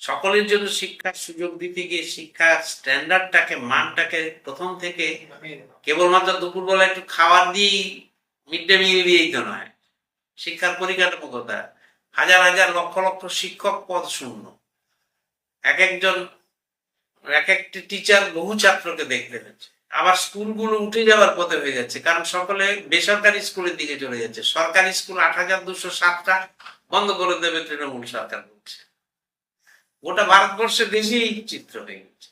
সকলের জন্য শিক্ষার সুযোগ দিতে গিয়ে শিক্ষার স্ট্যান্ডার্ডটাকে মানটাকে প্রথম থেকে কেবলমাত্র দুপুরবেলা একটু খাবার দিয়েই মিড ডে মিল দিয়েই তো নয়। শিক্ষার পরিকাঠামো কথা হাজার হাজার লক্ষ লক্ষ শিক্ষক পদ শূন্য। এক একজন এক একটি টিচার বহু ছাত্রকে দেখতে হচ্ছে। আবার স্কুলগুলো উঠে যাওয়ার পথে হয়ে যাচ্ছে, কারণ সকলে বেসরকারি স্কুলের দিকে চলে যাচ্ছে। সরকারি স্কুল আট হাজার দুশো সাতটা বন্ধ করে দেবে তৃণমূল সরকার বলছে। গোটা ভারতবর্ষে দেশেই এই চিত্র হয়ে গেছে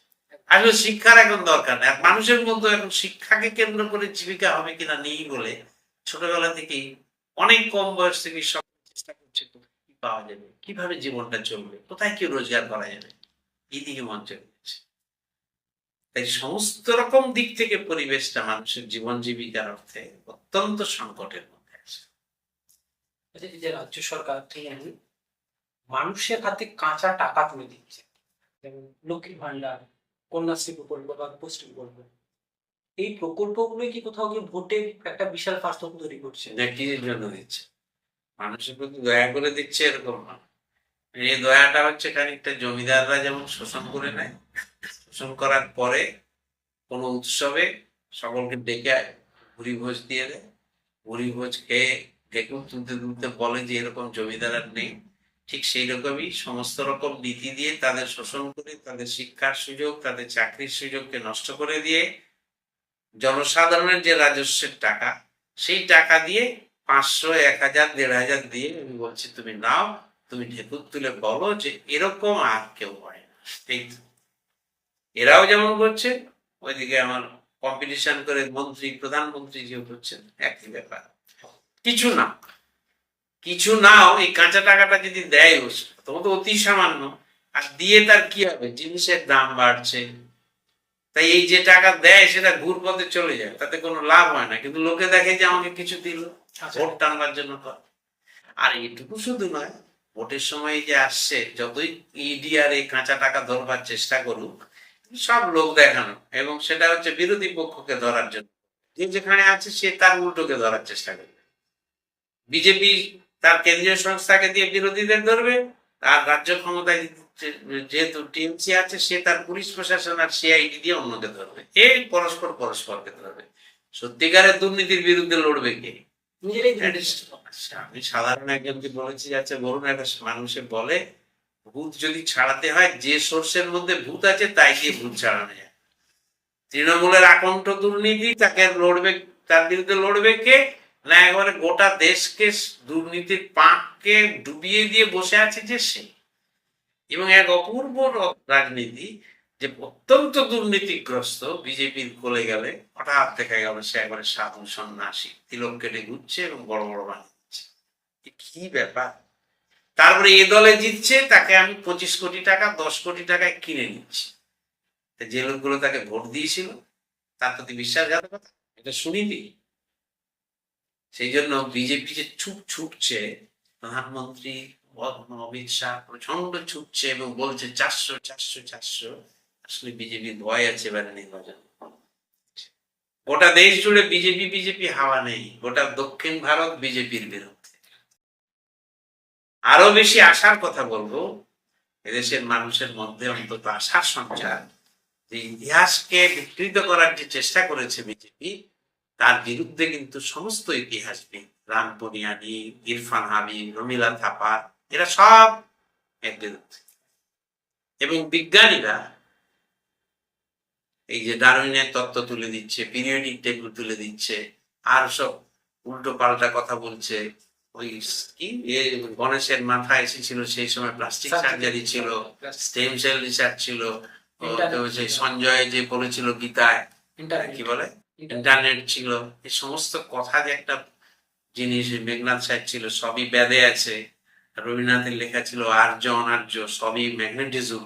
আসলে শিক্ষার এখন দরকার নেই। মানুষের মধ্যে এখন শিক্ষাকে কেন্দ্র করে জীবিকা হবে কিনা নেই বলে ছোটবেলা থেকেই অনেক কম বয়স থেকে সব চেষ্টা করছে কি পাওয়া যাবে? কীভাবে জীবনটা চলবে? কোথায় কি রোজগার করা যাবে? এই দিকে মন চলে গেছে। তাই সমস্ত রকম দিক থেকে পরিবেশটা মানুষের জীবন জীবিকার অর্থে অত্যন্ত সংকটের মধ্যে আছে। আচ্ছা, রাজ্য সরকার মানুষের হাতে কাঁচা টাকা তুলে দিচ্ছে। যেমন লক্ষ্মী ভান্ডার, কন্যাশ্রী প্রকল্প বা পুষ্টি প্রকল্প। এই প্রকল্পগুলো কি কোথাও গিয়ে ভোটে একটা বিশাল পার্থক্য তৈরি করছে? এটা কি জন্য দিচ্ছে মানুষের প্রতি দয়া করে দিচ্ছে এরকম না। এই দয়াটা হচ্ছে খানিকটা জমিদাররা যেমন শোষণ করে নেয়, শোষণ করার পরে কোনো উৎসবে সকলকে ডেকে ভুরি ভোজ দিয়ে দেয়। ভুরি ভোজ খেয়ে ঢেকুর তুলতে তুলতে বলে যে এরকম জমিদার আর নেই। ঠিক সেই রকমই সমস্ত রকম নীতি দিয়ে তাদের শোষণ করে, তাদের শিক্ষার সুযোগ, তাদের চাকরির সুযোগকে নষ্ট করে দিয়ে জনসাধারণের যে রাজস্বের টাকা, সেই টাকা দিয়ে পাঁচশো, এক হাজার, দেড় হাজার দিয়ে আমি বলছি, তুমি নাও, তুমি ঢেকুর তুলে বলো যে এরকম আর কেউ হয় না। তো। এরাও যেমন করছে, ওইদিকে আমার কম্পিটিশন করে মন্ত্রী, প্রধানমন্ত্রী যে করছেন, একই ব্যাপার। কিছু না। কিছু নাও এই কাঁচা টাকাটা যদি দেয় ও তবু তো অতি সামান্য। আর দিয়ে তার কি হবে? জিনিসের দাম বাড়ছে। তাই এই যে টাকা দেয় সেটা ঘুরপথে চলে যায়। তাতে কোনো লাভ হয় না। কিন্তু লোকে দেখে যে আমাকে কিছু দিল। আচ্ছা, ভোট টানবার জন্য তো। আর এটুকু শুধু নয় ভোটের সময় যে আসছে যতই ইডি আর এই কাঁচা টাকা ধরবার চেষ্টা করুক সব লোক দেখানো। এবং সেটা হচ্ছে বিরোধী পক্ষকে ধরার জন্য। যে যেখানে আছে সে তার উল্টোকে ধরার চেষ্টা করবে। বিজেপি তার কেন্দ্রীয় সংস্থাকে দিয়ে বিরোধীদের ধরবে আর রাজ্য ক্ষমতায় যেহেতু টিএমসি আছে সে তার পুলিশ প্রশাসন আর সিআইডি দিয়ে অন্যকে ধরবে। এই পরস্পর পরস্পরকে ধরবে। সত্যিকারের দুর্নীতির বিরুদ্ধে লড়বে কে? is- আচ্ছা, আমি সাধারণ একজনকে বলেছি যাচ্ছে বলুন একটা মানুষে বলে ভূত যদি ছাড়াতে হয় যে সোর্সের মধ্যে ভূত আছে তাই দিয়ে ভূত ছাড়ানো যায়। তৃণমূলের আকণ্ঠ দুর্নীতি তাকে লড়বে তার বিরুদ্ধে লড়বে কে? না, একবারে গোটা দেশকে দুর্নীতির পাঁককে ডুবিয়ে দিয়ে বসে আছে যে সে। এবং এক অপূর্ব রাজনীতি যে অত্যন্ত দুর্নীতিগ্রস্ত, বিজেপির কোলে গেলে হঠাৎ দেখা গেল সে একবারে সাধু সন্ন্যাসী, তিলক কেটে ঘুরছে এবং বড় বড় বানিয়ে দিচ্ছে। এ কি ব্যাপার? তারপরে এ দলে জিতছে, তাকে আমি পঁচিশ কোটি টাকা, দশ কোটি টাকায় কিনে নিচ্ছি। যে লোকগুলো তাকে ভোট দিয়েছিল, তার প্রতি বিশ্বাসঘাতকতা? এটা শুনিনি। সেই জন্য বিজেপি যে ছুট ছুটছে, প্রধানমন্ত্রী অমিত শাহ প্রচণ্ড ছুটছে এবং বলছে চারশো চারশো চারশো। আসলে বিজেপির ভয় আছে এবারে নির্বাচন। গোটা দেশ জুড়ে বিজেপি বিজেপি হাওয়া নেই। গোটা দক্ষিণ ভারত বিজেপির বিরুদ্ধে। আরও বেশি আশার কথা বলব, এদেশের মানুষের মধ্যে অন্তত আশার সঞ্চার। যে ইতিহাসকে বিকৃত করার যে চেষ্টা করেছে বিজেপি তার বিরুদ্ধে কিন্তু সমস্ত ইতিহাসবিদ রাম পনিয়ানি ইরফান হাবিব রমিলা থাপা এরা সব এর বিরুদ্ধে। এবং বিজ্ঞানীরা এই যে ডারউইনের তত্ত্ব তুলে দিচ্ছে পিরিয়ডিক টেবিল তুলে দিচ্ছে আর সব উল্টো পাল্টা কথা বলছে। ওই কি? গণেশের মাথায় এসেছিল সেই সময় প্লাস্টিক সার্জারি ছিল স্টেম সেল রিসার্চ ছিল সেই সঞ্জয় যে বলেছিল গীতায় কি বলে? ইন্টারনেট ছিল, এই সমস্ত কথা যে একটা জিনিস মেঘনাথ সাহেব ছিল, সবই বেদে আছে। রবীন্দ্রনাথের লেখা ছিল, আর্য, অনার্য, সবই ম্যাগনেটিজম।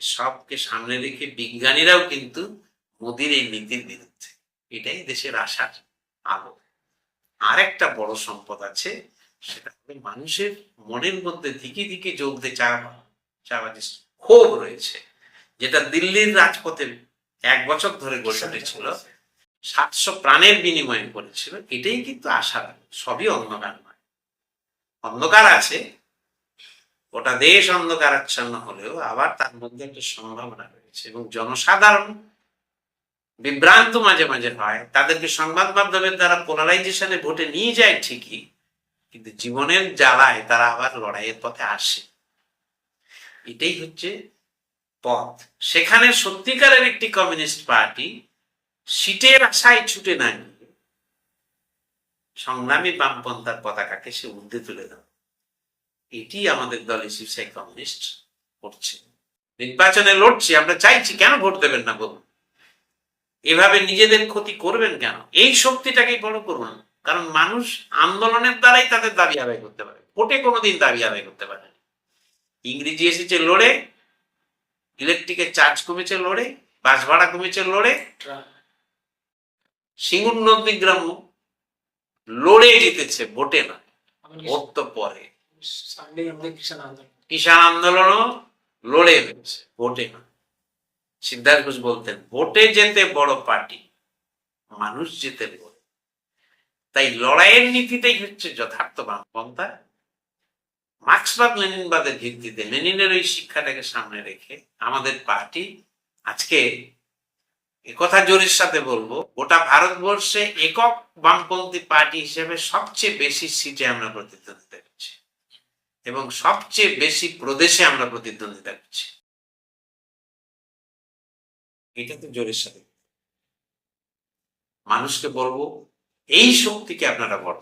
সবকে সামনে রেখে বিজ্ঞানীরাও কিন্তু মোদির এই নীতির বিরুদ্ধে। এটাই দেশের আশার আলো। আর একটা বড় সম্পদ আছে, সেটা মানুষের মনের মধ্যে দিকে দিকে জ্বলতে চাওয়া চাওয়া যে ক্ষোভ রয়েছে, যেটা দিল্লির রাজপথে এক বছর ধরে গড়ে উঠেছিল সাতশো প্রাণের বিনিময়ে করেছিল, এটাই কিন্তু আশা সবই অন্ধকার নয়। অন্ধকার আছে, গোটা দেশ অন্ধকারাচ্ছন্ন হলেও আবার তার মধ্যে একটা সম্ভাবনা রয়েছে এবং জনসাধারণ বিভ্রান্ত মাঝে মাঝে হয়। তাদেরকে সংবাদ মাধ্যমের দ্বারা পোলারাইজেশনে ভোটে নিয়ে যায় ঠিকই, কিন্তু জীবনের জ্বালায় তারা আবার লড়াইয়ের পথে আসে। এটাই হচ্ছে পথ। সেখানে সত্যিকারের একটি কমিউনিস্ট পার্টি সিটের আশায় ছুটে না গিয়ে সংগ্রামী বামপন্থার পতাকাকে সে ঊর্ধ্বে তুলে দেয়। এটি আমাদের দলে শিবসাই কমিউনিস্ট করছে। নির্বাচনে লড়ছি, আমরা চাইছি, কেন ভোট দেবেন না বলুন? এভাবে নিজেদের ক্ষতি করবেন কেন? এই শক্তিটাকেই বড় করুন। কারণ মানুষ আন্দোলনের দ্বারাই তাদের দাবি আদায় করতে পারে। ভোটে কোনোদিন দাবি আদায় করতে পারে। ইংরেজি এসেছে লড়ে, ইলেকট্রিকের চার্জ কমেছে লড়ে বাস ভাড়া কমেছে লড়ে সিঙ্গুর নন্দীগ্রাম লড়ে জিতেছে ভোটে না। ভোট তো পরে। কিষাণ আন্দোলন। আন্দোলনও লড়ে হয়েছে ভোটে না। সিদ্ধার্থ ঘোষ বলতেন ভোটে যেতে বড় পার্টি মানুষ যেতে বড়। তাই লড়াইয়ের নীতিটাই হচ্ছে যথার্থ বামপন্থা মার্ক্সবাদ লেনিনবাদের ভিত্তিতে লেনিনের ওই শিক্ষাটাকে সামনে রেখে আমাদের পার্টি আজকে একথা জোরের সাথে বলব, গোটা ভারতবর্ষে একক বামপন্থী পার্টি হিসেবে সবচেয়ে বেশি সিটে আমরা প্রতিদ্বন্দ্বিতা করছি এবং সবচেয়ে বেশি প্রদেশে আমরা প্রতিদ্বন্দ্বিতা করছি এটা তো জোরের সাথে মানুষকে বলব, এই শক্তিকে আপনারা বড়।